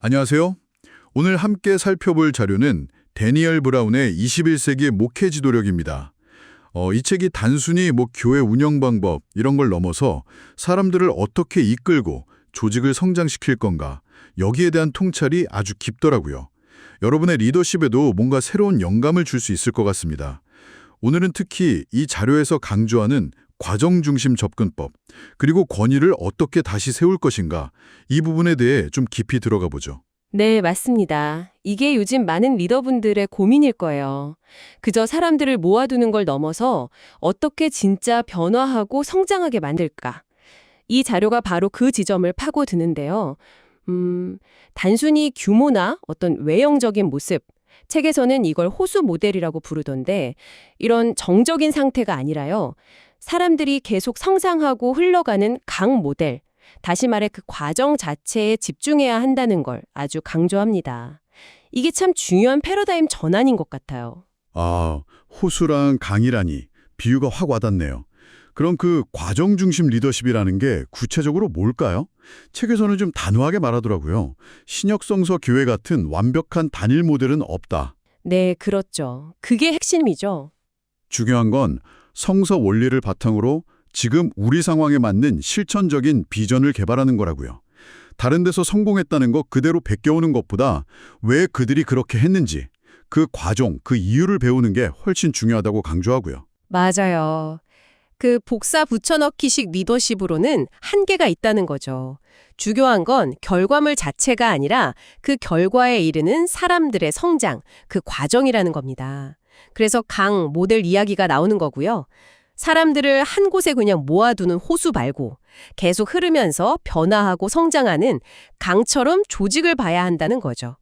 안녕하세요. 오늘 함께 살펴볼 자료는 데니얼 브라운의 21세기의 목회 지도력입니다. 어, 이 책이 단순히 뭐 교회 운영 방법 이런 걸 넘어서 사람들을 어떻게 이끌고 조직을 성장시킬 건가 여기에 대한 통찰이 아주 깊더라고요. 여러분의 리더십에도 뭔가 새로운 영감을 줄 수 있을 것 같습니다. 오늘은 특히 이 자료에서 강조하는 과정 중심 접근법, 그리고 권위를 어떻게 다시 세울 것인가 이 부분에 대해 좀 깊이 들어가 보죠. 네, 맞습니다. 이게 요즘 많은 리더분들의 고민일 거예요. 그저 사람들을 모아두는 걸 넘어서 어떻게 진짜 변화하고 성장하게 만들까? 이 자료가 바로 그 지점을 파고드는데요. 음, 단순히 규모나 어떤 외형적인 모습, 책에서는 이걸 호수 모델이라고 부르던데 이런 정적인 상태가 아니라요. 사람들이 계속 성장하고 흘러가는 강 모델, 다시 말해 그 과정 자체에 집중해야 한다는 걸 아주 강조합니다. 이게 참 중요한 패러다임 전환인 것 같아요. 아, 호수랑 강이라니 비유가 확 와닿네요. 그럼 그 과정 중심 리더십이라는 게 구체적으로 뭘까요? 책에서는 좀 단호하게 말하더라고요. 신약성서 교회 같은 완벽한 단일 모델은 없다. 네, 그렇죠. 그게 핵심이죠. 중요한 건 성서 원리를 바탕으로 지금 우리 상황에 맞는 실천적인 비전을 개발하는 거라고요. 다른 데서 성공했다는 거 그대로 베껴오는 것보다 왜 그들이 그렇게 했는지 그 과정, 그 이유를 배우는 게 훨씬 중요하다고 강조하고요. 맞아요. 그 복사 붙여넣기식 리더십으로는 한계가 있다는 거죠. 중요한 건 결과물 자체가 아니라 그 결과에 이르는 사람들의 성장, 그 과정이라는 겁니다. 그래서 강 모델 이야기가 나오는 거고요. 사람들을 한 곳에 그냥 모아두는 호수 말고 계속 흐르면서 변화하고 성장하는 강처럼 조직을 봐야 한다는 거죠.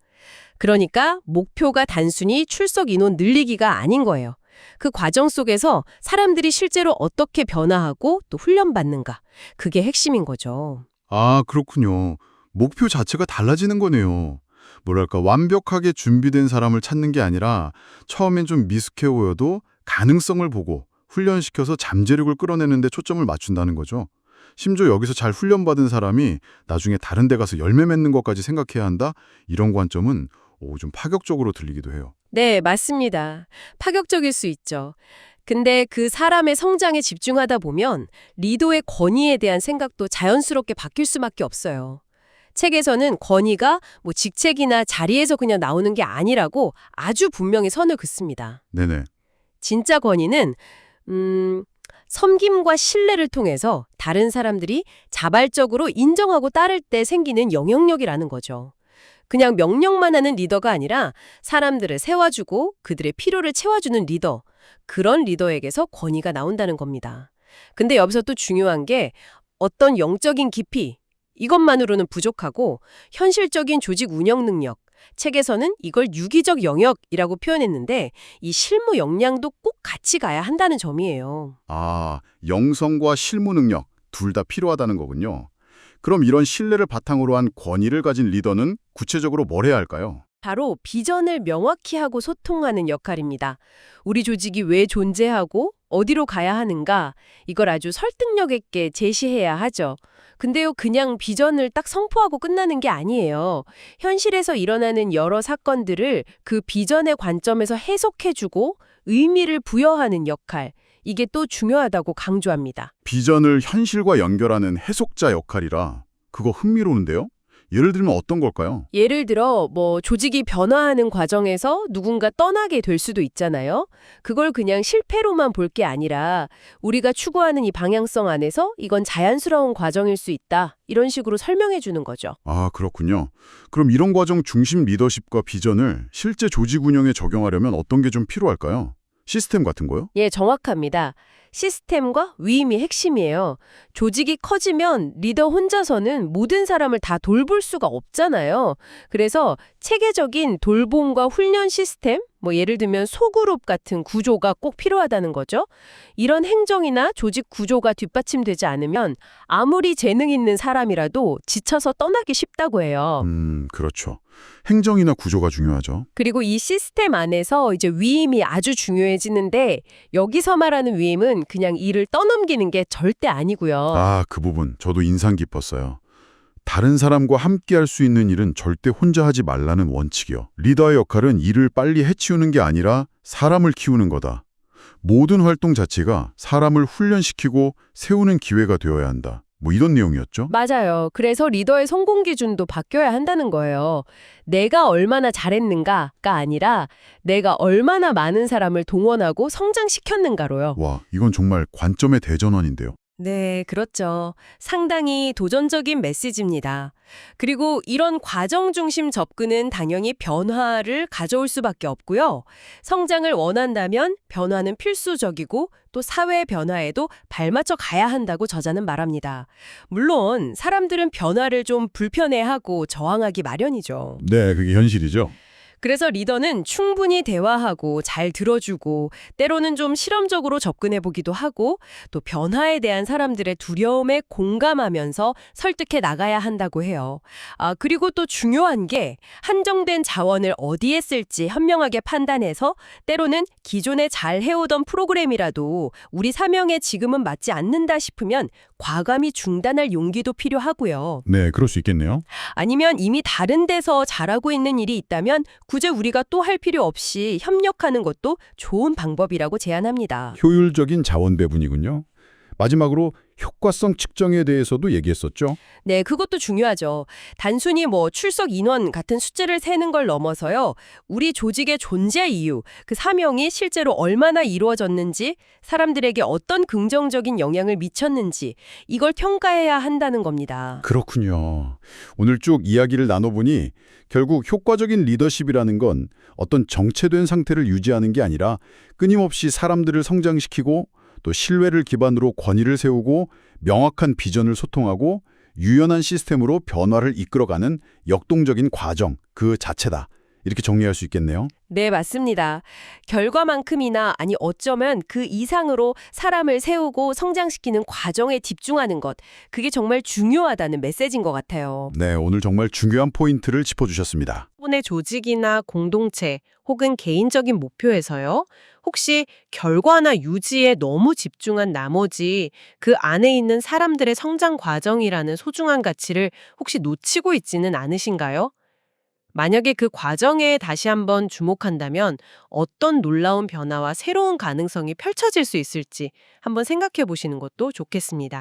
그러니까 목표가 단순히 출석 인원 늘리기가 아닌 거예요. 그 과정 속에서 사람들이 실제로 어떻게 변화하고 또 훈련받는가. 그게 핵심인 거죠. 아, 그렇군요. 목표 자체가 달라지는 거네요. 뭐랄까, 완벽하게 준비된 사람을 찾는 게 아니라 처음엔 좀 미숙해 보여도 가능성을 보고 훈련시켜서 잠재력을 끌어내는 데 초점을 맞춘다는 거죠. 심지어 여기서 잘 훈련받은 사람이 나중에 다른 데 가서 열매 맺는 것까지 생각해야 한다? 이런 관점은 오, 좀 파격적으로 들리기도 해요. 네, 맞습니다. 파격적일 수 있죠. 근데 그 사람의 성장에 집중하다 보면 리더의 권위에 대한 생각도 자연스럽게 바뀔 수밖에 없어요. 책에서는 권위가 뭐 직책이나 자리에서 그냥 나오는 게 아니라고 아주 분명히 선을 긋습니다. 네네. 진짜 권위는 음, 섬김과 신뢰를 통해서 다른 사람들이 자발적으로 인정하고 따를 때 생기는 영향력이라는 거죠. 그냥 명령만 하는 리더가 아니라 사람들을 세워주고 그들의 필요를 채워주는 리더, 그런 리더에게서 권위가 나온다는 겁니다. 근데 여기서 또 중요한 게 어떤 영적인 깊이, 이것만으로는 부족하고 현실적인 조직 운영 능력, 책에서는 이걸 유기적 영역이라고 표현했는데 이 실무 역량도 꼭 같이 가야 한다는 점이에요. 아, 영성과 실무 능력 둘 다 필요하다는 거군요. 그럼 이런 신뢰를 바탕으로 한 권위를 가진 리더는 구체적으로 뭘 해야 할까요? 바로 비전을 명확히 하고 소통하는 역할입니다. 우리 조직이 왜 존재하고 어디로 가야 하는가 이걸 아주 설득력 있게 제시해야 하죠. 근데요, 그냥 비전을 딱 선포하고 끝나는 게 아니에요. 현실에서 일어나는 여러 사건들을 그 비전의 관점에서 해석해주고 의미를 부여하는 역할. 이게 또 중요하다고 강조합니다. 비전을 현실과 연결하는 해석자 역할이라 그거 흥미로운데요? 예를 들면 어떤 걸까요? 예를 들어 뭐 조직이 변화하는 과정에서 누군가 떠나게 될 수도 있잖아요. 그걸 그냥 실패로만 볼 게 아니라 우리가 추구하는 이 방향성 안에서 이건 자연스러운 과정일 수 있다. 이런 식으로 설명해 주는 거죠. 아, 그렇군요. 그럼 이런 과정 중심 리더십과 비전을 실제 조직 운영에 적용하려면 어떤 게 좀 필요할까요? 시스템 같은 거요? 예, 정확합니다. 시스템과 위임이 핵심이에요. 조직이 커지면 리더 혼자서는 모든 사람을 다 돌볼 수가 없잖아요. 그래서 체계적인 돌봄과 훈련 시스템, 뭐 예를 들면 소그룹 같은 구조가 꼭 필요하다는 거죠. 이런 행정이나 조직 구조가 뒷받침되지 않으면 아무리 재능 있는 사람이라도 지쳐서 떠나기 쉽다고 해요. 음, 그렇죠. 행정이나 구조가 중요하죠. 그리고 이 시스템 안에서 이제 위임이 아주 중요해지는데 여기서 말하는 위임은 그냥 일을 떠넘기는 게 절대 아니고요. 아, 그 부분 저도 인상 깊었어요. 다른 사람과 함께 할 수 있는 일은 절대 혼자 하지 말라는 원칙이요. 리더의 역할은 일을 빨리 해치우는 게 아니라 사람을 키우는 거다. 모든 활동 자체가 사람을 훈련시키고 세우는 기회가 되어야 한다. 뭐 이런 내용이었죠. 맞아요. 그래서 리더의 성공 기준도 바뀌어야 한다는 거예요. 내가 얼마나 잘했는가가 아니라 내가 얼마나 많은 사람을 동원하고 성장시켰는가로요. 와, 이건 정말 관점의 대전환인데요. 네, 그렇죠. 상당히 도전적인 메시지입니다. 그리고 이런 과정 중심 접근은 당연히 변화를 가져올 수밖에 없고요. 성장을 원한다면 변화는 필수적이고 또 사회 변화에도 발맞춰 가야 한다고 저자는 말합니다. 물론 사람들은 변화를 좀 불편해하고 저항하기 마련이죠. 네, 그게 현실이죠. 그래서 리더는 충분히 대화하고 잘 들어주고 때로는 좀 실험적으로 접근해 보기도 하고 또 변화에 대한 사람들의 두려움에 공감하면서 설득해 나가야 한다고 해요. 아, 그리고 또 중요한 게 한정된 자원을 어디에 쓸지 현명하게 판단해서 때로는 기존에 잘 해오던 프로그램이라도 우리 사명에 지금은 맞지 않는다 싶으면 과감히 중단할 용기도 필요하고요. 네, 그럴 수 있겠네요. 아니면 이미 다른 데서 잘하고 있는 일이 있다면 굳이 우리가 또 할 필요 없이 협력하는 것도 좋은 방법이라고 제안합니다. 효율적인 자원 배분이군요. 마지막으로 효과성 측정에 대해서도 얘기했었죠. 네, 그것도 중요하죠. 단순히 뭐 출석 인원 같은 숫자를 세는 걸 넘어서요. 우리 조직의 존재 이유, 그 사명이 실제로 얼마나 이루어졌는지, 사람들에게 어떤 긍정적인 영향을 미쳤는지 이걸 평가해야 한다는 겁니다. 그렇군요. 오늘 쭉 이야기를 나눠보니 결국 효과적인 리더십이라는 건 어떤 정체된 상태를 유지하는 게 아니라 끊임없이 사람들을 성장시키고 또 신뢰를 기반으로 권위를 세우고 명확한 비전을 소통하고 유연한 시스템으로 변화를 이끌어가는 역동적인 과정 그 자체다. 이렇게 정리할 수 있겠네요. 네, 맞습니다. 결과만큼이나 아니 어쩌면 그 이상으로 사람을 세우고 성장시키는 과정에 집중하는 것. 그게 정말 중요하다는 메시지인 것 같아요. 네, 오늘 정말 중요한 포인트를 짚어주셨습니다. 분의 조직이나 공동체 혹은 개인적인 목표에서요. 혹시 결과나 유지에 너무 집중한 나머지 그 안에 있는 사람들의 성장 과정이라는 소중한 가치를 혹시 놓치고 있지는 않으신가요? 만약에 그 과정에 다시 한번 주목한다면 어떤 놀라운 변화와 새로운 가능성이 펼쳐질 수 있을지 한번 생각해 보시는 것도 좋겠습니다.